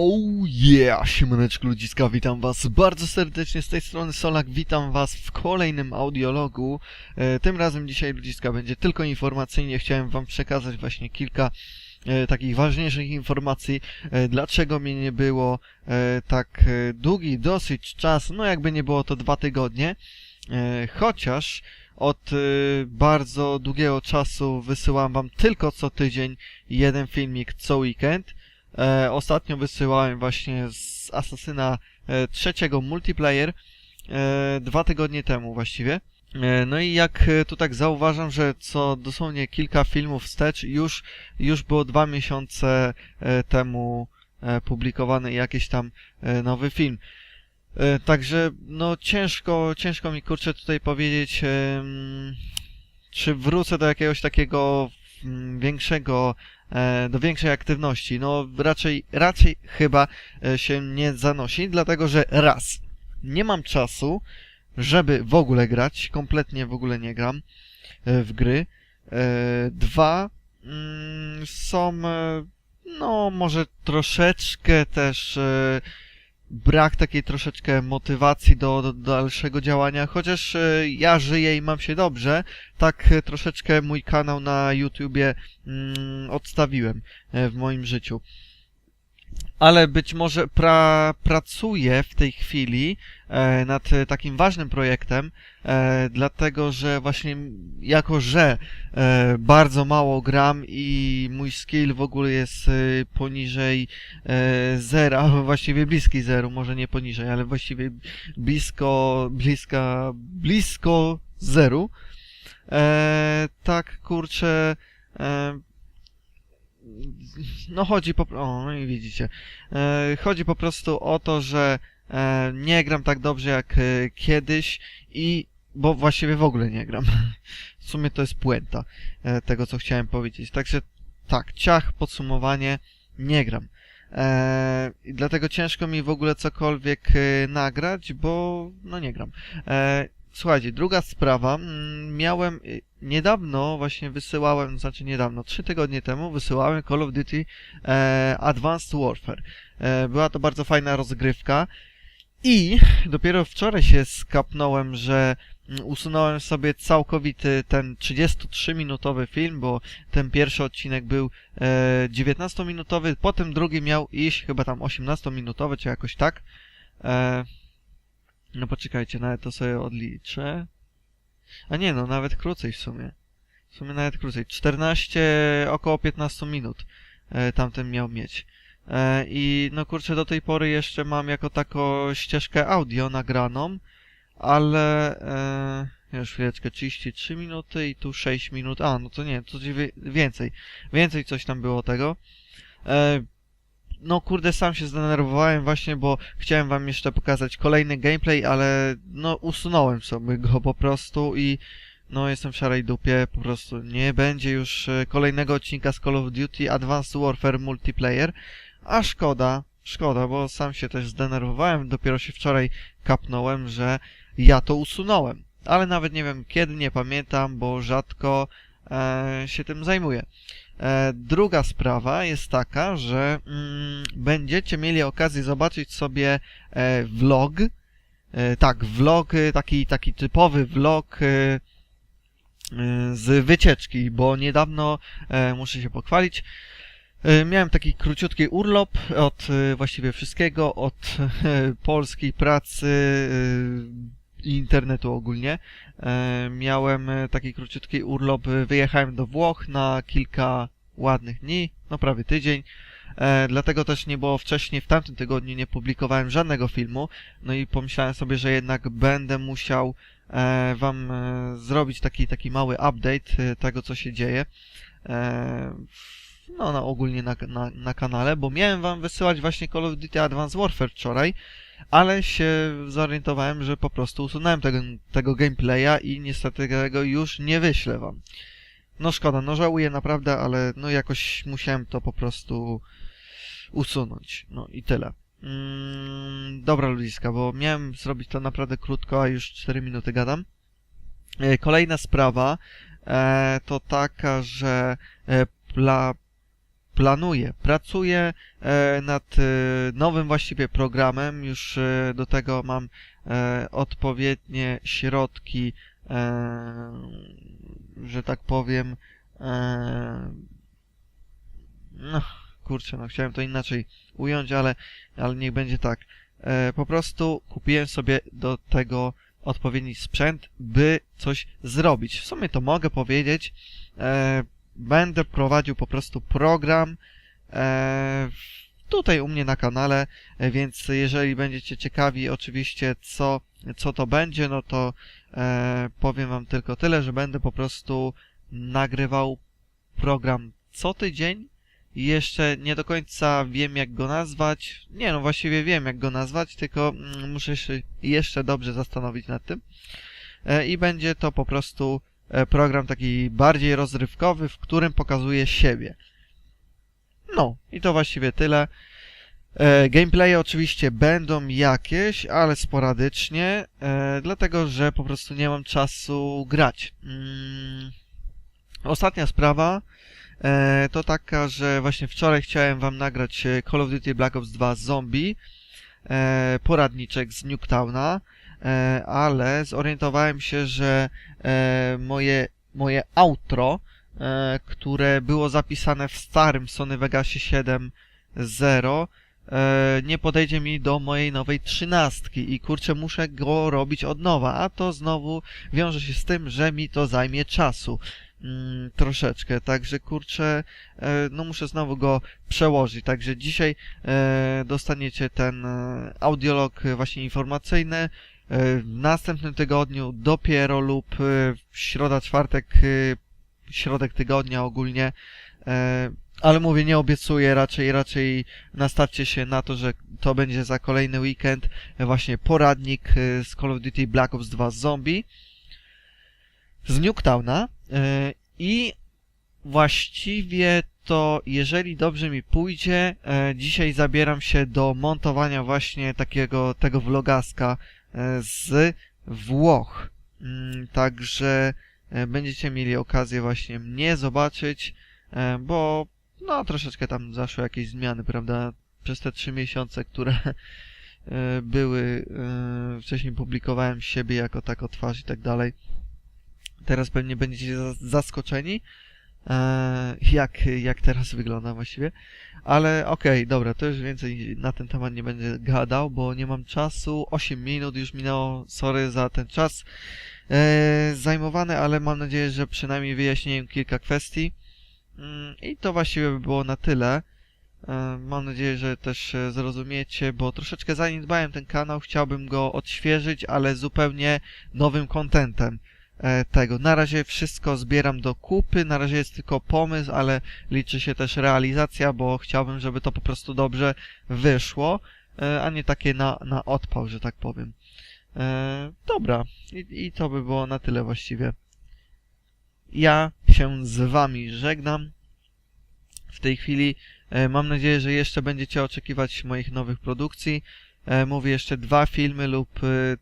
Oh yeah! Siemaneczku ludziska, witam was bardzo serdecznie z tej strony Solak, witam was w kolejnym audiologu. E, tym razem dzisiaj ludziska będzie tylko informacyjnie, chciałem wam przekazać właśnie kilka e, takich ważniejszych informacji, e, dlaczego mnie nie było e, tak e, długi dosyć czas, no jakby nie było to dwa tygodnie, e, chociaż od e, bardzo długiego czasu wysyłam wam tylko co tydzień jeden filmik co weekend. E, ostatnio wysyłałem właśnie z Asasyna e, trzeciego multiplayer e, dwa tygodnie temu właściwie. E, no i jak e, tu tak zauważam, że co dosłownie kilka filmów wstecz już, już było dwa miesiące e, temu e, publikowany jakiś tam e, nowy film. E, Także no ciężko, ciężko mi kurczę tutaj powiedzieć, czy wrócę do jakiegoś takiego większego e, do większej aktywności. No raczej, raczej chyba e, się nie zanosi, dlatego że raz, nie mam czasu, żeby w ogóle grać, kompletnie w ogóle nie gram e, w gry. Dwa, mm, są, no może troszeczkę też brak takiej troszeczkę motywacji do, do dalszego działania, chociaż e, ja żyję i mam się dobrze, tak e, troszeczkę mój kanał na YouTubie mm, odstawiłem e, w moim życiu. Ale być może pra, pracuję w tej chwili e, nad takim ważnym projektem, e, dlatego że właśnie jako, że e, bardzo mało gram i mój skill w ogóle jest e, poniżej e, zera, właściwie bliski zeru, może nie poniżej, ale właściwie blisko, bliska, blisko zeru. E, tak, kurczę, e, no chodzi po... O, no i widzicie. E, chodzi po prostu o to, że e, nie gram tak dobrze jak e, kiedyś i... bo właściwie w ogóle nie gram. W sumie to jest puenta e, tego, co chciałem powiedzieć. Także tak, ciach, podsumowanie, nie gram. E, I dlatego ciężko mi w ogóle cokolwiek e, nagrać, bo no nie gram. E, słuchajcie, druga sprawa. mm, Miałem y, niedawno właśnie wysyłałem, znaczy niedawno, trzy tygodnie temu wysyłałem Call of Duty e, Advanced Warfare. E, była to bardzo fajna rozgrywka i dopiero wczoraj się skapnąłem, że mm, usunąłem sobie całkowity ten 33-minutowy film, bo ten pierwszy odcinek był e, 19-minutowy, potem drugi miał iść chyba tam 18-minutowy, czy jakoś tak. E, no poczekajcie, nawet to sobie odliczę. A nie, no nawet krócej w sumie. W sumie nawet krócej. 14, około 15 minut e, tamten miał mieć. E, I no kurczę, do tej pory jeszcze mam jako taką ścieżkę audio nagraną, ale e, już chwileczkę, 33 minuty i tu 6 minut. A, no to nie, to więcej. Więcej coś tam było tego. E, no kurde, sam się zdenerwowałem właśnie, bo chciałem wam jeszcze pokazać kolejny gameplay, ale no usunąłem sobie go po prostu i no jestem w szarej dupie, po prostu nie będzie już e, kolejnego odcinka z Call of Duty Advanced Warfare Multiplayer, a szkoda, szkoda, bo sam się też zdenerwowałem, dopiero się wczoraj kapnąłem, że ja to usunąłem, ale nawet nie wiem kiedy, nie pamiętam, bo rzadko się tym zajmuję. E, druga sprawa jest taka, że mm, będziecie mieli okazję zobaczyć sobie e, vlog. E, tak, vlog, e, taki, taki typowy vlog e, e, z wycieczki, bo niedawno, e, muszę się pochwalić, e, miałem taki króciutki urlop od e, właściwie wszystkiego, od e, polskiej pracy e, internetu ogólnie. E, miałem e, taki króciutki urlop, wyjechałem do Włoch na kilka ładnych dni, no prawie tydzień. E, dlatego też nie było wcześniej, w tamtym tygodniu nie publikowałem żadnego filmu. No i pomyślałem sobie, że jednak będę musiał wam zrobić taki, taki mały update tego, co się dzieje. No, no ogólnie na, na, na kanale, bo miałem wam wysyłać właśnie Call of Duty Advanced Warfare wczoraj, ale się zorientowałem, że po prostu usunąłem tego, tego gameplaya i niestety tego już nie wyślę wam. No szkoda, no żałuję naprawdę, ale no jakoś musiałem to po prostu usunąć. No i tyle. Mm, dobra ludziska, bo miałem zrobić to naprawdę krótko, a już 4 minuty gadam. E, Kolejna sprawa e, to taka, że e, pla, planuję, pracuję e, nad e, nowym właściwie programem. Już e, do tego mam odpowiednie środki, że tak powiem. No, kurczę, no chciałem to inaczej ująć, ale, ale niech będzie tak. Po prostu kupiłem sobie do tego odpowiedni sprzęt, by coś zrobić. W sumie to mogę powiedzieć. Będę prowadził po prostu program e, tutaj u mnie na kanale, e, więc jeżeli będziecie ciekawi oczywiście co, co to będzie, no to e, powiem wam tylko tyle, że będę po prostu nagrywał program co tydzień. Jeszcze nie do końca wiem jak go nazwać. Nie no, właściwie wiem jak go nazwać, tylko mm, muszę się jeszcze dobrze zastanowić nad tym. E, I będzie to po prostu program taki bardziej rozrywkowy, w którym pokazuję siebie. No, i to właściwie tyle. E, gameplaye oczywiście będą jakieś, ale sporadycznie, e, dlatego że po prostu nie mam czasu grać. Mm. Ostatnia sprawa e, to taka, że właśnie wczoraj chciałem wam nagrać e, Call of Duty Black Ops 2 Zombie, e, poradniczek z Nuketowna, e, ale zorientowałem się, że e, moje, moje outro, e, które było zapisane w starym Sony Vegasie 7.0, e, nie podejdzie mi do mojej nowej trzynastki i kurczę muszę go robić od nowa, a to znowu wiąże się z tym, że mi to zajmie czasu mm, troszeczkę, także kurczę, e, no muszę znowu go przełożyć, także dzisiaj e, dostaniecie ten e, audiolog e, właśnie informacyjny, e, w następnym tygodniu dopiero lub e, środa, czwartek, e, środek tygodnia ogólnie, e, ale mówię, nie obiecuję, raczej, raczej nastawcie się na to, że to będzie za kolejny weekend. E, właśnie poradnik e, z Call of Duty Black Ops 2 Zombie z Nuketowna e, i właściwie to, jeżeli dobrze mi pójdzie, e, dzisiaj zabieram się do montowania właśnie takiego, tego vlogaska. e, z Włoch. Mm, Także e, będziecie mieli okazję właśnie mnie zobaczyć, e, bo no troszeczkę tam zaszły jakieś zmiany, prawda? Przez te trzy miesiące, które e, były, e, wcześniej publikowałem siebie jako tako twarz i tak dalej. Teraz pewnie będziecie za- zaskoczeni, e, jak, jak teraz wygląda właściwie. Ale okej, dobra, to już więcej na ten temat nie będę gadał, bo nie mam czasu. 8 minut już minęło, sorry za ten czas e, zajmowany, ale mam nadzieję, że przynajmniej wyjaśniłem kilka kwestii. Mm, I to właściwie by było na tyle. E, Mam nadzieję, że też e, zrozumiecie, bo troszeczkę zaniedbałem ten kanał, chciałbym go odświeżyć, ale zupełnie nowym kontentem e, tego. Na razie wszystko zbieram do kupy, na razie jest tylko pomysł, ale liczy się też realizacja, bo chciałbym, żeby to po prostu dobrze wyszło, e, a nie takie na, na odpał, że tak powiem. E, Dobra, I, i to by było na tyle właściwie. Ja się z wami żegnam. W tej chwili e, mam nadzieję, że jeszcze będziecie oczekiwać moich nowych produkcji. E, Mówię jeszcze dwa filmy lub e,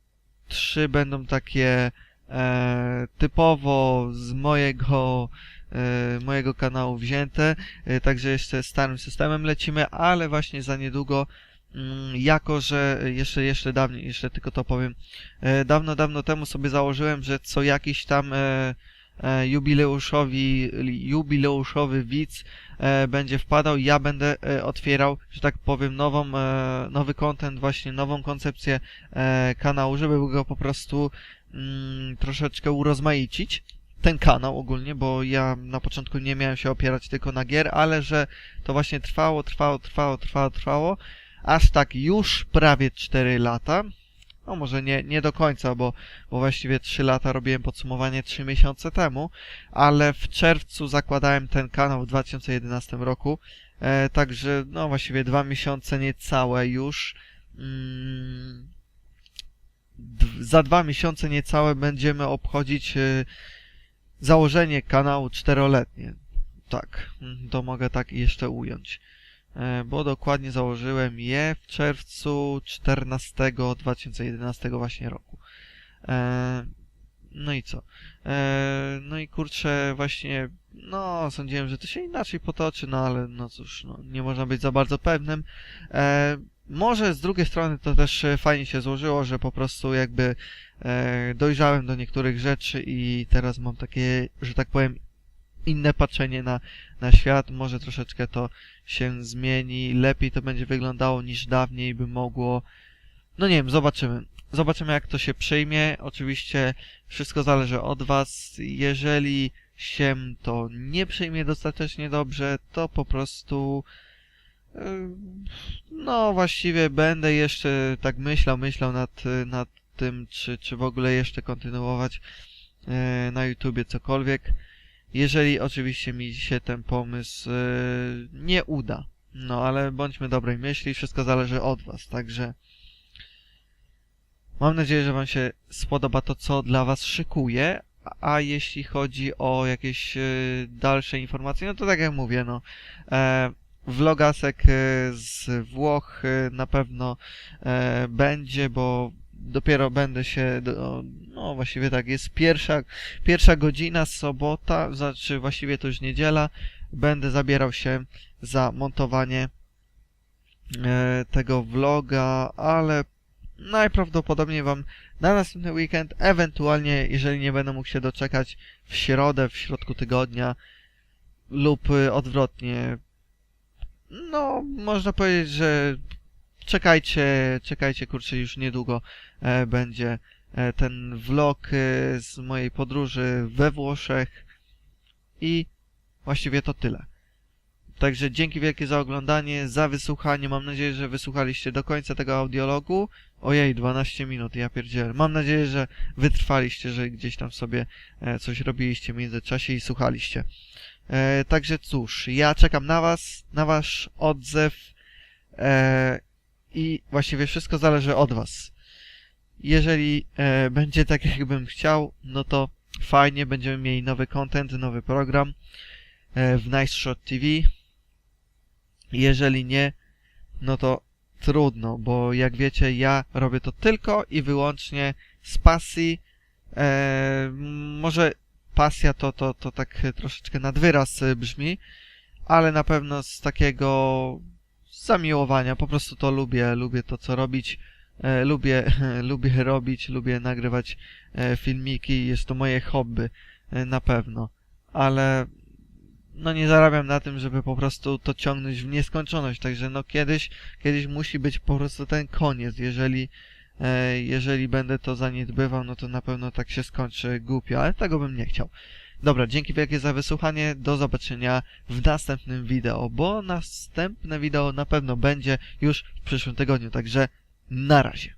trzy będą takie e, typowo z mojego e, mojego kanału wzięte, e, także jeszcze starym systemem lecimy, ale właśnie za niedługo mm, jako, że jeszcze, jeszcze dawniej, jeszcze tylko to powiem, e, dawno, dawno temu sobie założyłem, że co jakiś tam jubileuszowi, jubileuszowy widz będzie wpadał, ja będę otwierał, że tak powiem, nową, nowy content, właśnie nową koncepcję kanału, żeby go po prostu mm, troszeczkę urozmaicić. Ten kanał ogólnie, bo ja na początku nie miałem się opierać tylko na gier, ale że to właśnie trwało, trwało, trwało, trwało, trwało, aż tak już prawie 4 lata. No może nie, nie do końca, bo, bo właściwie 3 lata robiłem podsumowanie 3 miesiące temu, ale w czerwcu zakładałem ten kanał w 2011 roku, e, także no właściwie 2 miesiące niecałe już. Mm, za dwa miesiące niecałe będziemy obchodzić e, założenie kanału czteroletnie. Tak, mm, to mogę tak jeszcze ująć. E, Bo dokładnie założyłem je w czerwcu 14 2011 właśnie roku. E, No i co? E, No i kurczę, właśnie, no sądziłem, że to się inaczej potoczy, no ale no cóż, no, nie można być za bardzo pewnym. Może z drugiej strony to też e, fajnie się złożyło, że po prostu jakby e, dojrzałem do niektórych rzeczy i teraz mam takie, że tak powiem, inne patrzenie na, na świat. Może troszeczkę to się zmieni, lepiej to będzie wyglądało niż dawniej by mogło. No nie wiem, zobaczymy. Zobaczymy jak to się przyjmie. Oczywiście wszystko zależy od was. Jeżeli się to nie przyjmie dostatecznie dobrze, to po prostu no właściwie będę jeszcze tak myślał, myślał nad, nad tym, czy, czy w ogóle jeszcze kontynuować yy, na YouTubie cokolwiek. Jeżeli oczywiście mi się ten pomysł yy, nie uda. No ale bądźmy dobrej myśli, wszystko zależy od was, także mam nadzieję, że wam się spodoba to, co dla was szykuję, a jeśli chodzi o jakieś yy, dalsze informacje, no to tak jak mówię, no e, vlogasek e, z Włoch e, na pewno e, będzie, bo dopiero będę się, no właściwie tak, jest pierwsza, pierwsza godzina, sobota, znaczy właściwie to już niedziela, będę zabierał się za montowanie tego vloga, ale najprawdopodobniej wam na następny weekend, ewentualnie jeżeli nie będę mógł się doczekać w środę, w środku tygodnia lub odwrotnie. No, można powiedzieć, że czekajcie, czekajcie, kurczę, już niedługo e, będzie e, ten vlog e, z mojej podróży we Włoszech i właściwie to tyle. Także dzięki wielkie za oglądanie, za wysłuchanie. Mam nadzieję, że wysłuchaliście do końca tego audiologu. Ojej, 12 minut, ja pierdzielę. Mam nadzieję, że wytrwaliście, że gdzieś tam sobie coś robiliście w międzyczasie i słuchaliście. E, także cóż, ja czekam na was, na wasz odzew e, i właściwie wszystko zależy od was. Jeżeli e, będzie tak, jakbym chciał, no to fajnie, będziemy mieli nowy content, nowy program e, w Nice TV. Jeżeli nie, no to trudno, bo jak wiecie, ja robię to tylko i wyłącznie z pasji. E, może pasja to, to, to tak troszeczkę nad wyraz e, brzmi, ale na pewno z takiego zamiłowania. Po prostu to lubię, lubię to, co robić. E, lubię, lubię robić, lubię nagrywać e, filmiki. Jest to moje hobby, e, na pewno. Ale no nie zarabiam na tym, żeby po prostu to ciągnąć w nieskończoność, także no kiedyś, kiedyś musi być po prostu ten koniec, jeżeli, e, jeżeli będę to zaniedbywał, no to na pewno tak się skończy głupio, ale tego bym nie chciał. Dobra, dzięki wielkie za wysłuchanie, do zobaczenia w następnym wideo, bo następne wideo na pewno będzie już w przyszłym tygodniu, także na razie.